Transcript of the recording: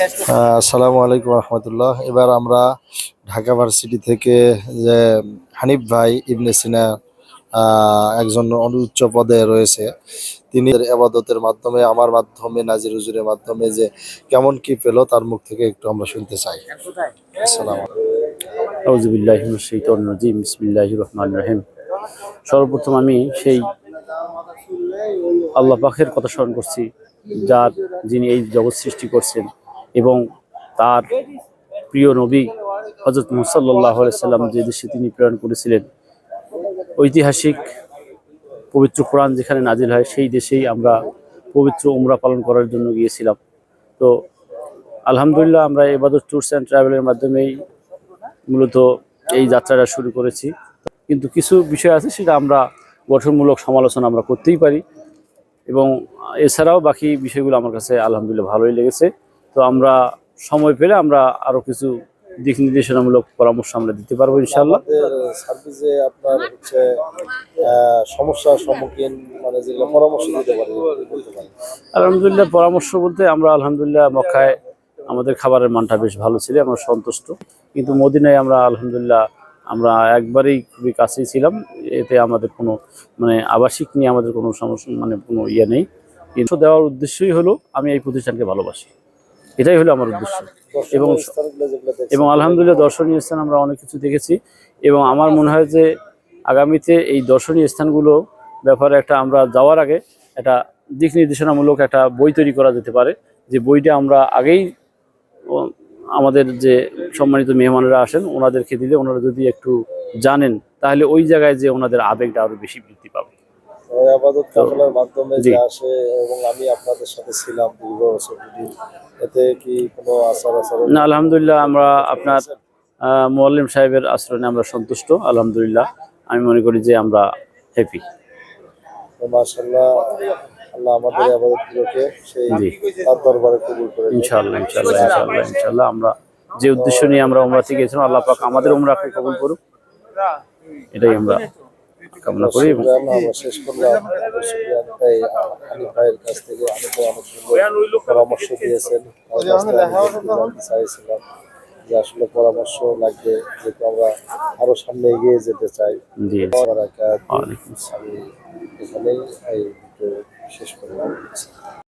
আসসালামু আলাইকুম রহমতুল্লাহ। এবার আমরা ঢাকা ভার্সিটি থেকে যে হানিফ ভাই ইবনে সিনা একজন অন- উচ্চ পদে রয়েছে। তিনি আবাদতের মাধ্যমে, আমার মাধ্যমে, নাজির হুজুরের মাধ্যমে যে কেমন কি পেল তার মুখ থেকে একটু আমরা শুনতে চাই। আসসালাম রহিম। সর্বপ্রথম আমি সেই আল্লাহ পাখের কথা স্মরণ করছি, যার যিনি এই জগৎ সৃষ্টি করছেন। এবং তার প্রিয় নবী হজরত মুসাল্লাহ সাল্লাম যে দেশে তিনি প্রেরণ করেছিলেন, ঐতিহাসিক পবিত্র কোরআন যেখানে নাজিল হয়, সেই দেশেই আমরা পবিত্র উমরা পালন করার জন্য গিয়েছিলাম। তো আলহামদুলিল্লাহ আমরা এবাদত ট্যুরস অ্যান্ড ট্রাভেলের মাধ্যমেই মূলত এই যাত্রাটা শুরু করেছি। কিন্তু কিছু বিষয় আছে সেটা আমরা গঠনমূলক সমালোচনা আমরা করতেই পারি এবং এছাড়াও বাকি বিষয়গুলো আমার কাছে আলহামদুলিল্লাহ ভালোই লেগেছে। তো আমরা সময় পেলে আমরা আরও কিছু দিক নির্দেশনামূলক পরামর্শ আমরা দিতে পারব ইনশাল্লাহ সার্ভিসে আপনার হচ্ছে সমস্যার সম্মুখীন মানে যেগুলো পরামর্শ দিতে পারি আলহামদুলিল্লাহ পরামর্শ বলতে আমরা আলহামদুলিল্লাহ মক্কায় আমাদের খাবারের মানটা বেশ ভালো ছিল আমরা সন্তুষ্ট। কিন্তু মদিনায় আমরা আলহামদুলিল্লাহ আমরা একবারেই খুবই কাছেই ছিলাম। এতে আমাদের কোনো মানে আবাসিক নিয়ে আমাদের কোনো সমস্যা মানে কোনো ইয়ে নেই। দেওয়ার উদ্দেশ্যই হলো আমি এই প্রতিষ্ঠানকে ভালোবাসি। এটাই হলো আমার উদ্দেশ্য। এবং এবং আলহামদুলিল্লাহ দর্শনীয় স্থান আমরা অনেক কিছু দেখেছি। এবং আমার মনে হয় যে আগামীতে এই দর্শনীয় স্থানগুলো ব্যাপারে একটা আমরা যাওয়ার আগে একটা দিক নির্দেশনামূলক একটা বই তৈরি করা যেতে পারে। যে বইটা আমরা আগেই আমাদের যে সম্মানিত মেহমানেরা আসেন ওনাদেরকে দিলে ওনারা যদি একটু জানেন তাহলে ওই জায়গায় যে ওনাদের আবেগটা আরও বেশি বৃদ্ধি পাবে। আবাদত কাফেলার মাধ্যমে যে আসে এবং আমি আপনাদের সাথে ছিলাম দীর্ঘ বছর ধরে, কি কোনো আচার আচরণ না আলহামদুলিল্লাহ আমরা আপনার মোয়াল্লিম সাহেবের আশ্রয়ে আমরা সন্তুষ্ট আলহামদুলিল্লাহ। আমি মনে করি যে আমরা হ্যাপি আল্লাহ আমাদের আবাদতগুলোকে সেই তার দরবারে কবুল করে ইনশাআল্লাহ ইনশাআল্লাহ ইনশাআল্লাহ ইনশাআল্লাহ। আমরা যে উদ্দেশ্য নিয়ে আমরা আল্লাহ পাক আমাদের উমরাকে কবুল করুক। এটাই আমরা কামনা করি এবং আমরা শেষ করলাম। শুকরান তাই হানিফ ভাইয়ের কাছ থেকে হানিফ ভাই অনেক সুন্দর পরামর্শ দিয়েছেন চাইছিলাম যে আসলে পরামর্শ লাগবে যেহেতু আমরা আরও সামনে এগিয়ে যেতে চাই। আমি এখানেই শেষ করলাম।